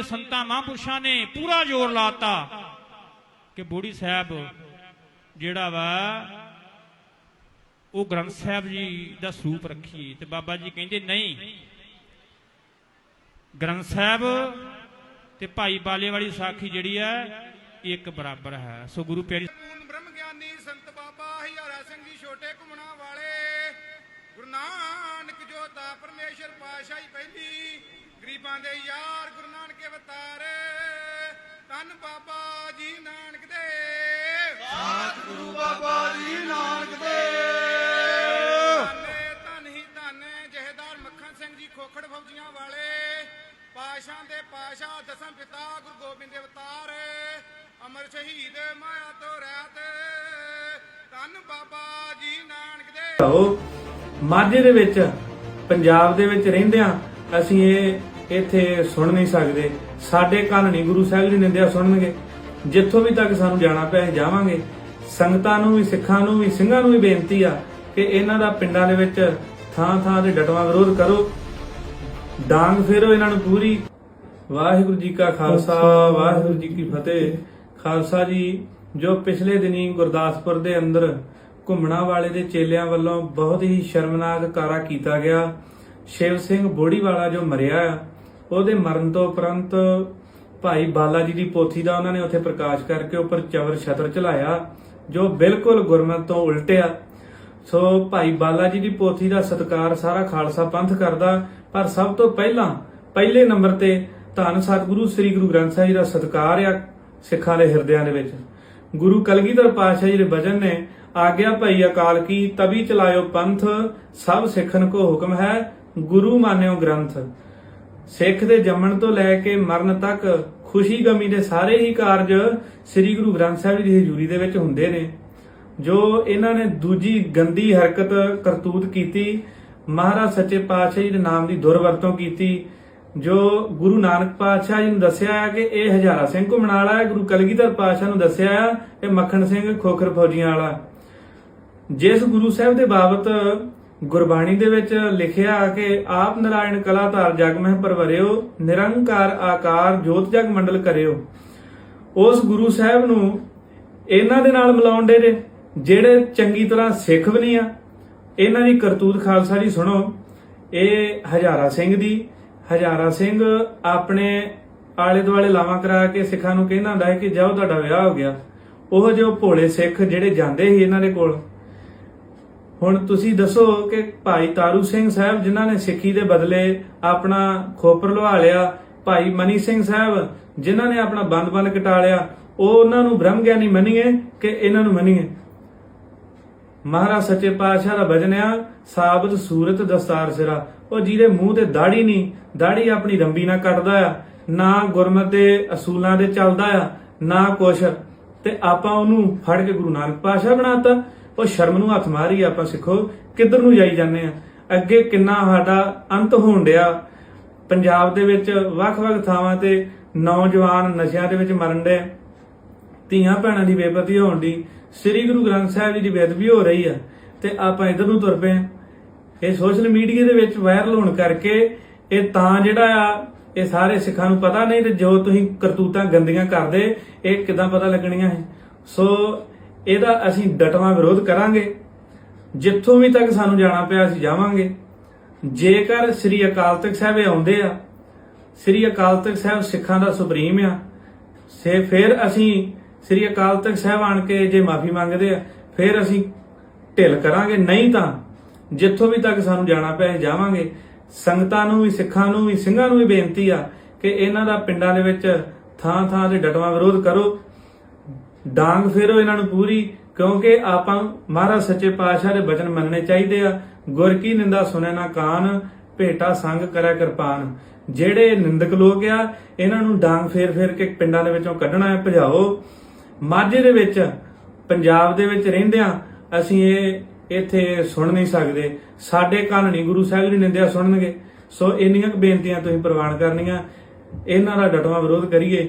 ਦੇ ਸੰਤਾਂ ਮਹਾਂਪੁਰਸ਼ਾਂ ਨੇ ਪੂਰਾ ਜ਼ੋਰ ਲਾਤਾ ਕਿ ਬੋੜੀ ਸਾਹਿਬ ਜਿਹੜਾ ਵਾ, ਉਹ ਗ੍ਰੰਥ ਸਾਹਿਬ ਜੀ ਦਾ ਸਰੂਪ ਰੱਖੀਏ। ਤੇ ਬਾਬਾ ਜੀ ਕਹਿੰਦੇ, ਨਹੀਂ, ਗ੍ਰੰਥ ਸਾਹਿਬ ਤੇ ਭਾਈ ਬਾਲੇ ਵਾਲੀ ਸਾਖੀ ਜਿਹੜੀ ਹੈ ਇੱਕ ਬਰਾਬਰ ਹੈ। ਸੋ ਗੁਰੂ ਪਿਆਰੀ ਬ੍ਰਹਮ ਗਿਆਨੀ ਸੰਤ ਬਾਬਾ ਹਜ਼ਾਰਾ ਸਿੰਘ ਜੀ ਛੋਟੇ ਘੁੰਮਣਾ ਵਾਲੇ, ਗੁਰੂ ਨਾਨਕ ਜੋਤਾ ਪਰਮੇਸ਼ਰ ਪਾਸ਼ਾਹੀ ਪਹਿਲੀ ਗਰੀਬਾਂ ਦੇ ਯਾਰ ਗੁਰੂ ਨਾਨਕ ਅਵਤਾਰ ਧੰਨ ਬਾਬਾ ਜੀ ਨਾਨਕ ਦੇ। ਗੁਰੂ ਬਾਬਾ ਜੀ ਨਾਨਕ ਦੇ। ਧੰਨ ਧੰਨ ਹੀ ਧੰਨ ਜਹੇਦਾਰ ਮੱਖਣ ਸਿੰਘ ਜੀ ਖੋਖੜ ਫੌਜੀਆਂ ਵਾਲੇ ਪਾਸ਼ਾਂ ਦੇ ਪਾਸ਼ਾ ਦਸਮ ਪਿਤਾ ਗੁਰੂ ਗੋਬਿੰਦ ਦੇ ਅਵਤਾਰ ਅਮਰ ਸ਼ਹੀਦ ਮਾਇਆ ਤੋਂ ਰਹਿਤ। ਧੰਨ ਬਾਬਾ ਜੀ ਨਾਨਕ ਦੇ। ਮਾਝੇ ਦੇ ਵਿੱਚ ਪੰਜਾਬ ਦੇ ਵਿੱਚ ਰਹਿੰਦਿਆਂ ਅਸੀਂ ਇਹ ਇੱਥੇ ਸੁਣ ਨਹੀਂ ਸਕਦੇ। ਸਾਡੇ ਕੰਨ ਨਹੀਂ ਗੁਰੂ ਸਾਹਿਬ ਦੀ ਨਿੰਦਿਆ ਸੁਣਨਗੇ। ਜਿੱਥੋਂ ਵੀ ਤੱਕ ਸਾਨੂੰ ਜਾਣਾ ਪਿਆ ਜਾਵਾਂਗੇ। ਸੰਗਤਾਂ ਨੂੰ ਵੀ, ਸਿੱਖਾਂ ਨੂੰ ਵੀ, ਸਿੰਘਾਂ ਨੂੰ ਵੀ ਬੇਨਤੀ ਆ ਕਿ ਇਹਨਾਂ ਦਾ ਪਿੰਡਾਂ ਦੇ ਵਿੱਚ ਥਾਂ ਥਾਂ ਤੇ ਡਟਵਾ ਵਿਰੋਧ ਕਰੋ। ਡਾਂਗ ਫੇਰੋ ਇਹਨਾਂ ਨੂੰ ਪੂਰੀ। ਵਾਹਿਗੁਰੂ ਜੀ ਕਾ ਖਾਲਸਾ, ਵਾਹਿਗੁਰੂ ਜੀ ਕੀ ਫਤਿਹ। ਖਾਲਸਾ ਜੀ, ਜੋ ਪਿਛਲੇ ਦਿਨੀ ਗੁਰਦਾਸਪੁਰ ਦੇ ਅੰਦਰ ਘੁੰਮਣਾ ਵਾਲੇ ਦੇ ਚੇਲਿਆਂ ਵੱਲੋਂ ਬਹੁਤ ਹੀ ਸ਼ਰਮਨਾਕ ਕਾਰਾ ਕੀਤਾ ਗਿਆ। ਸ਼ਿਵ ਸਿੰਘ ਬੋੜੀਵਾਲਾ ਜੋ ਮਰਿਆ ਆ, ਉਹਦੇ ਮਰਨ ਤੋਂ ਉਪਰੰਤ ਭਾਈ ਬਾਲਾ ਜੀ ਦੀ ਪੋਥੀ ਦਾ ਉਹਨਾਂ ਨੇ ਉੱਥੇ ਪ੍ਰਕਾਸ਼ ਕਰਕੇ ਉੱਪਰ ਚਵਰ ਛਤਰ ਚਲਾਇਆ ਜੋ ਬਿਲਕੁਲ ਗੁਰਮਤ ਤੋਂ ਉਲਟਿਆ। ਸੋ ਭਾਈ ਬਾਲਾ ਜੀ ਦੀ ਪੋਥੀ ਦਾ ਸਤਕਾਰ ਸਾਰਾ ਖਾਲਸਾ ਪੰਥ ਕਰਦਾ ਪਰ ਸਭ ਤੋਂ ਪਹਿਲਾਂ ਪਹਿਲੇ ਨੰਬਰ ਤੇ ਧੰਨ ਸਤਿਗੁਰੂ ਸ੍ਰੀ ਗੁਰੂ ਗ੍ਰੰਥ ਸਾਹਿਬ ਜੀ ਦਾ ਸਤਕਾਰ ਆ ਸਿੱਖਾਂ ਦੇ ਹਿਰਦਿਆਂ ਦੇ ਵਿੱਚ। ਗੁਰੂ ਕਲਗੀਧਰ ਪਾਤਸ਼ਾਹ ਜੀ ਦੇ ਬਚਨ ਨੇ ਆਗਿਆ ਭਈ ਅਕਾਲ ਕੀ ਤਬੀ ਚਲਾਇਓ ਪੰਥ ਸਭ ਸਿੱਖਨ ਕੋ ਹੁਕਮ ਹੈ ਗੁਰੂ ਮਾਨਿਓ ਗ੍ਰੰਥ। ਸਿੱਖ ਦੇ ਜੰਮਣ ਤੋਂ ਲੈ ਕੇ ਮਰਨ ਤੱਕ ਖੁਸ਼ੀ ਗਮੀ ਦੇ ਸਾਰੇ ਹੀ ਕਾਰਜ ਸ੍ਰੀ ਗੁਰੂ ਗ੍ਰੰਥ ਸਾਹਿਬ ਜੀ ਦੀ ਹਜ਼ੂਰੀ ਦੇ ਵਿੱਚ ਹੁੰਦੇ ਨੇ। ਜੋ ਇਹਨਾਂ ਨੇ ਦੂਜੀ ਗੰਦੀ ਹਰਕਤ ਕਰਤੂਤ ਕੀਤੀ, ਮਹਾਰਾਜ ਸੱਚੇ ਪਾਤਸ਼ਾਹ ਜੀ ਦੇ ਨਾਮ ਦੀ ਦੁਰਵਰਤੋਂ ਕੀਤੀ, ਜੋ ਗੁਰੂ ਨਾਨਕ ਪਾਤਸ਼ਾਹ ਜੀ ਨੂੰ ਦੱਸਿਆ ਕਿ ਇਹ ਹਜ਼ਾਰਾ ਸਿੰਘ ਘੁੰਮਣ ਵਾਲਾ ਹੈ, ਗੁਰੂ ਕਲਗੀਧਰ ਪਾਤਸ਼ਾਹ ਨੂੰ ਦੱਸਿਆ ਹੈ ਮੱਖਣ ਸਿੰਘ ਖੋਖਰ ਫੌਜੀਆਂ ਵਾਲਾ। ਜਿਸ ਗੁਰੂ ਸਾਹਿਬ ਦੇ ਬਾਬਤ ਗੁਰਬਾਣੀ ਦੇ ਵਿੱਚ ਲਿਖਿਆ ਕਿ ਆਪ ਨਰਾਇਣ ਕਲਾ ਧਾਰ ਜਗ ਮਹਿ ਪਰਵਰਿਓ, ਨਿਰੰਕਾਰ ਆਕਾਰ ਜੋਤ ਜਗ ਮੰਡਲ ਕਰਿਓ। ਉਸ ਗੁਰੂ ਸਾਹਿਬ ਨੂੰ ਇਹਨਾਂ ਦੇ ਨਾਲ ਮਿਲਾਉਣ ਦੇ ਨੇ ਜਿਹੜੇ ਚੰਗੀ ਤਰ੍ਹਾਂ ਸਿੱਖ ਵੀ ਨਹੀਂ ਆ। ਇਹਨਾਂ ਦੀ ਕਰਤੂਤ ਖਾਲਸਾ ਜੀ ਸੁਣੋ, ਇਹ ਹਜ਼ਾਰਾ ਸਿੰਘ ਦੀ, ਹਜ਼ਾਰਾ ਸਿੰਘ ਆਪਣੇ ਆਲੇ ਦੁਆਲੇ ਲਾਵਾਂ ਕਰਾ ਕੇ ਸਿੱਖਾਂ ਨੂੰ ਕਹਿੰਦਾ ਹੁੰਦਾ ਹੈ ਕਿ ਜਾਓ ਤੁਹਾਡਾ ਵਿਆਹ ਹੋ ਗਿਆ। ਉਹ ਜੋ ਭੋਲੇ ਸਿੱਖ ਜਿਹੜੇ ਜਾਂਦੇ ਸੀ ਇਹਨਾਂ ਦੇ ਕੋਲ। ਹੁਣ ਤੁਸੀਂ ਦੱਸੋ ਕਿ ਭਾਈ ਤਾਰੂ ਸਿੰਘ ਸਾਹਿਬ ਜਿਨ੍ਹਾਂ ਨੇ ਸਿੱਖੀ ਦੇ ਬਦਲੇ ਆਪਣਾ ਖੋਪਰ ਲਵਾ ਲਿਆ, ਭਾਈ ਮਨੀ ਸਿੰਘ ਸਾਹਿਬ ਜਿਨ੍ਹਾਂ ਨੇ ਆਪਣਾ ਬੰਦ-ਬੰਦ ਕਟਾ ਲਿਆ, ਉਹ ਉਹਨਾਂ ਨੂੰ ਬ੍ਰਹਮ ਗਿਆਨੀ ਮੰਨੀਏ ਕਿ ਇਹਨਾਂ ਨੂੰ ਮੰਨੀਏ? ਮਹਾਰਾਜ ਸੱਚੇ ਪਾਤਸ਼ਾਹ ਦਾ ਭਜਨ ਆ, ਸਾਬਤ ਸੂਰਤ ਦਸਤਾਰ ਸਿਰਾ ਉਹ ਜਿਹਦੇ ਮੂੰਹ ਤੇ ਦਾੜੀ ਨਹੀਂ ਦਾੜੀ ਆਪਣੀ ਰੰਬੀ ਨਾਲ ਕੱਟਦਾ ਆ, ਨਾ ਗੁਰਮਤ ਦੇ ਅਸੂਲਾਂ ਦੇ ਚੱਲਦਾ ਆ, ਨਾ ਕੁਛ। ਤੇ ਆਪਾਂ ਉਹਨੂੰ ਫੜ ਕੇ ਗੁਰੂ ਨਾਨਕ ਪਾਤਸ਼ਾਹ ਬਣਾਤਾ। ਉਹ ਸ਼ਰਮ ਨੂੰ ਹੱਥ ਮਾਰੀ ਆਪਾਂ ਸਿੱਖੋ, ਕਿੱਧਰ ਨੂੰ ਜਾਈ ਜਾਂਦੇ ਆ? ਅੱਗੇ ਕਿੰਨਾ ਸਾਡਾ ਅੰਤ ਹੋਣ ਡਿਆ। ਪੰਜਾਬ ਦੇ ਵਿੱਚ ਵੱਖ-ਵੱਖ ਥਾਵਾਂ ਤੇ ਨੌਜਵਾਨ ਨਸ਼ਿਆਂ ਦੇ ਵਿੱਚ ਮਰਨ ਡੇ ਧੀਆਂ ਭੈਣਾਂ ਦੀ ਬੇਪਤੀ ਹੋਣ ਦੀ, ਸ੍ਰੀ ਗੁਰੂ ਗ੍ਰੰਥ ਸਾਹਿਬ ਜੀ ਦੀ ਬੇਅਦਬੀ ਹੋ ਰਹੀ ਆ ਤੇ ਆਪਾਂ ਇਧਰ ਨੂੰ ਤੁਰ ਪਏ ਇਹ ਸੋਸ਼ਲ ਮੀਡੀਆ ਦੇ ਵਿੱਚ ਵਾਇਰਲ ਹੋਣ ਕਰਕੇ ਇਹ ਤਾਂ ਜਿਹੜਾ ਆ, ਇਹ ਸਾਰੇ ਸਿੱਖਾਂ ਨੂੰ ਪਤਾ ਨਹੀਂ ਤੇ ਜੋ ਤੁਸੀਂ ਕਰਤੂਤਾਂ ਗੰਦੀਆਂ ਕਰਦੇ, ਇਹ ਕਿਦਾਂ ਪਤਾ ਲੱਗਣੀਆਂ ਹੈ ਸੋ ਇਹਦਾ ਅਸੀਂ ਡਟਵਾਂ ਵਿਰੋਧ ਕਰਾਂਗੇ। ਜਿੱਥੋਂ ਵੀ ਤੱਕ ਸਾਨੂੰ ਜਾਣਾ ਪਿਆ ਅਸੀਂ ਜਾਵਾਂਗੇ। ਜੇਕਰ ਸ੍ਰੀ ਅਕਾਲ ਤਖਤ ਸਾਹਿਬ ਆਉਂਦੇ ਆ, ਸ੍ਰੀ ਅਕਾਲ ਤਖਤ ਸਾਹਿਬ ਸਿੱਖਾਂ ਦਾ ਸੁਪਰੀਮ ਆ, ਸੇ ਫਿਰ ਅਸੀਂ ਸ੍ਰੀ ਅਕਾਲ ਤਖਤ ਸਾਹਿਬ ਆਣ ਕੇ ਜੇ ਮਾਫੀ ਮੰਗਦੇ ਆ, ਫਿਰ ਅਸੀਂ ਢਿੱਲ ਕਰਾਂਗੇ। ਨਹੀਂ ਤਾਂ ਜਿੱਥੋਂ ਵੀ ਤੱਕ ਸਾਨੂੰ ਜਾਣਾ ਪਿਆ ਅਸੀਂ ਜਾਵਾਂਗੇ। ਸੰਗਤਾਂ ਨੂੰ ਵੀ, ਸਿੱਖਾਂ ਨੂੰ ਵੀ, ਸਿੰਘਾਂ ਨੂੰ ਵੀ ਬੇਨਤੀ ਆ ਕਿ ਇਹਨਾਂ ਦਾ ਪਿੰਡਾਂ ਦੇ ਵਿੱਚ ਥਾਂ ਥਾਂ ਤੇ ਡਟਵਾ ਵਿਰੋਧ ਕਰੋ। ਡਾਂਗ ਫੇਰੋ ਇਹਨਾਂ ਨੂੰ ਪੂਰੀ, ਕਿਉਂਕਿ ਆਪਾਂ ਮਹਾਰਾਜ ਸੱਚੇ ਪਾਤਸ਼ਾਹ ਦੇ ਬਚਨ ਮੰਨਣੇ ਚਾਹੀਦੇ ਆ। ਗੁਰ ਕੀ ਨਿੰਦਾ ਸੁਣੇ ਨਾ ਕਾਨ, ਭੇਟਾ ਸੰਗ ਕਰਿਆ ਕਿਰਪਾਨ। ਜਿਹੜੇ ਨਿੰਦਕ ਲੋਕ ਆ, ਇਹਨਾਂ ਨੂੰ ਡਾਂਗ ਫੇਰ ਫੇਰ ਕੇ ਪਿੰਡਾਂ ਦੇ ਵਿੱਚੋਂ ਕੱਢਣਾ ਹੈ, ਭਜਾਓ। ਮਾਝੇ ਦੇ ਵਿੱਚ, ਪੰਜਾਬ ਦੇ ਵਿੱਚ ਰਹਿੰਦਿਆਂ ਅਸੀਂ ਇਹ ਇੱਥੇ ਸੁਣ ਨਹੀਂ ਸਕਦੇ। ਸਾਡੇ ਕੰਨ ਨਹੀਂ ਗੁਰੂ ਸਾਹਿਬ ਦੀ ਨਿੰਦਿਆ ਸੁਣਨਗੇ। ਸੋ ਇੰਨੀਆਂ ਬੇਨਤੀਆਂ ਤੁਸੀਂ ਪ੍ਰਵਾਨ ਕਰਨੀਆਂ। ਇਹਨਾਂ ਦਾ ਡਟਵਾ ਵਿਰੋਧ ਕਰੀਏ।